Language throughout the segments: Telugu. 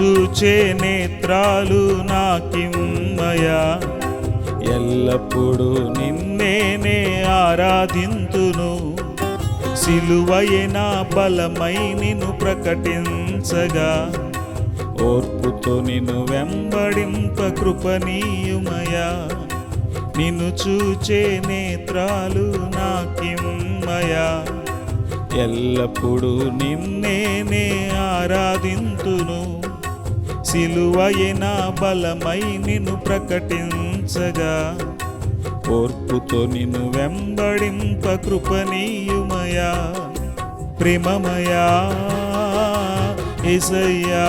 చూచే నేత్రాలు నాకిమ్మయా. ఎల్లప్పుడూ నిన్నేనే ఆరాధింతును. సిలువయన బలమై నిన్ను ప్రకటించగా. ఓర్పుతో నిన్ను వెంబడింప కృపనీయుమయా నిన్ను చూచే నేత్రాలు నాకిమ్మయా. ఎల్లప్పుడూ నిన్నేనే ఆరాధింతును. సిలువయన బలమై నిన్ను ప్రకటించగా. ఓర్పుతో నిన్ను వెంబడింప కృపనీయుమయా ప్రేమమయా ఏసయ్యా.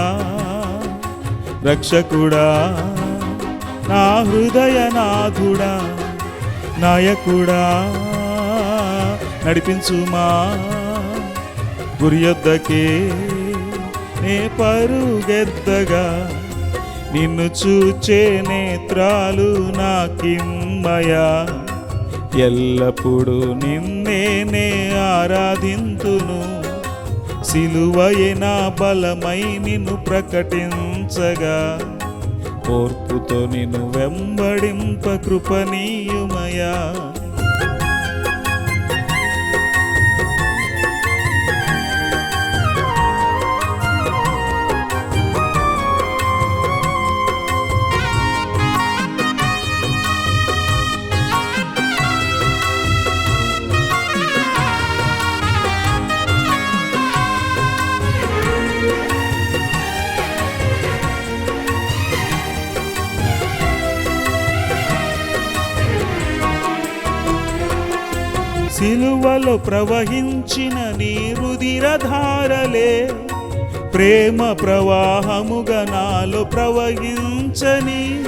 రక్షకుడా నా హృదయనాథుడా నాయకుడా నడిపించుమా. గురియొద్దకే నే పరుగెద్దగా నిన్ను చూచే నేత్రాలు నాకిమ్మయా. ఎల్లప్పుడూ నిన్నేనే ఆరాధింతును. సిలువయన బలమై నిన్ను ప్రకటించగా. ఓర్పుతో నిన్ను వెంబడింప కృపనీయుమయా. సిలువలో ప్రవహించిన నీరుదిరధారలే. ప్రేమ ప్రవాహముగా నాలో ప్రవహించని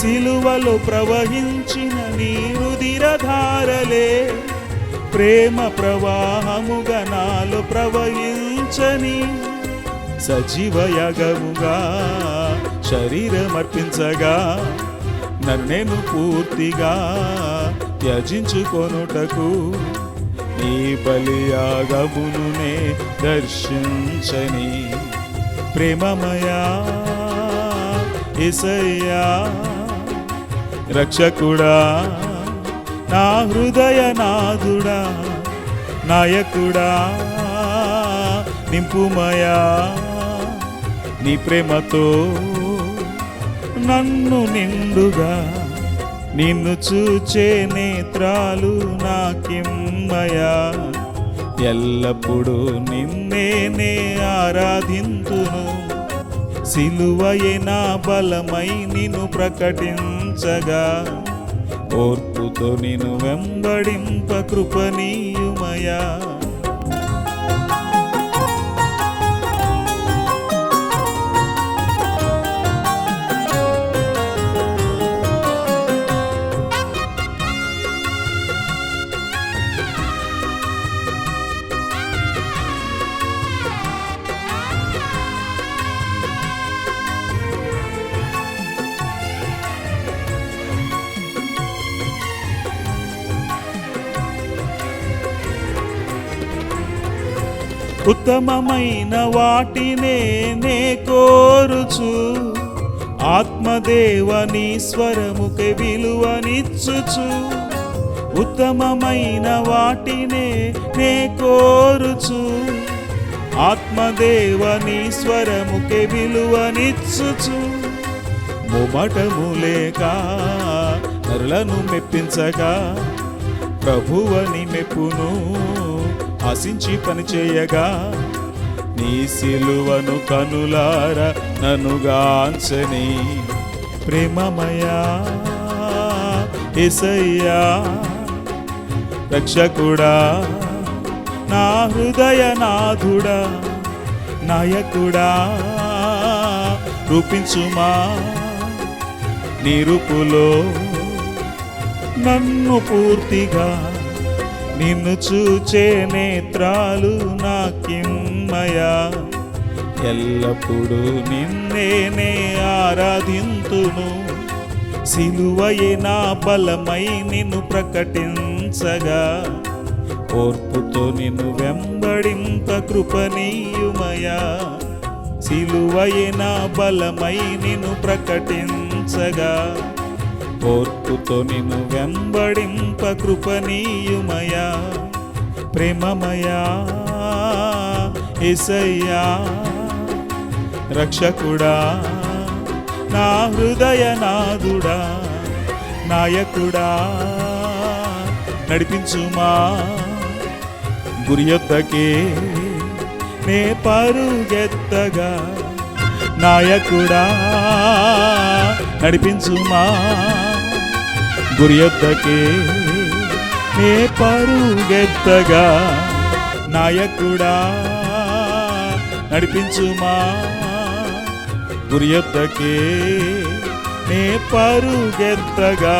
సిలువలో ప్రవహించిన నీరుదిరధారలే. ప్రేమ ప్రవాహముగా నాలో ప్రవహించని సజీవయగముగా శరీరమర్పించగా నన్నేను పూర్తిగా త్యజించుకొనుటకు నీ బలియాగమునునే దర్శించని ప్రేమమయా ఇసయ్యా రక్షకుడా నా హృదయనాథుడా నాయకుడా నింపుమయా నీ ప్రేమతో నన్ను నిండుగా నిన్ను చూచే నేత్రాలు నాకిమ్మయా ఎల్లప్పుడూ నిన్నేనే ఆరాధింతును. సిలువయన బలమై నిన్ను ప్రకటించగా. ఓర్పుతో నిన్ను వెంబడింప కృపనీయుమయా ఉత్తమమైన వాటినే నే కోరుచు. ఆత్మదేవని స్వరముకి విలువనిచ్చుచు. ఉత్తమమైన వాటినే నే కోరుచు. ఆత్మదేవని స్వరముకి విలువనిచ్చుచు. ముమటము లేక నరులను మెప్పించగా ప్రభువని మెప్పును ఆశించి పనిచేయగా నీ సిలువను కనులార ననుగాంచని ప్రేమమయా ఎసయ్యా రక్షకుడా నా హృదయనాథుడా నాయకుడా రూపించుమా నిరుపులో నన్ను పూర్తిగా నిన్ను చూచే నేత్రాలు నాకిమ్మయా. ఎల్లప్పుడూ నిన్నేనే ఆరాధింతును. సిలువయే నా బలమై నిన్ను ప్రకటించగా. ఓర్పుతో నిన్ను వెంబడింప కృపనీయుమయా. సిలువైన బలమై నిన్ను ప్రకటించగా. ఓర్పుతో నిన్ను వెంబడింప కృపనీయుమయా ప్రేమమయా ఎసయ్యా రక్షకుడా నా హృదయనాథుడా నాయకుడా. నడిపించుమా గురి యొద్దకే నే పరుగెత్తగా. నాయకుడా నడిపించుమా. గురియొద్దకే నే పరుగెత్తగా నాయకుడా నడిపించుమా. గురియొద్దకే నే పరుగెత్తగా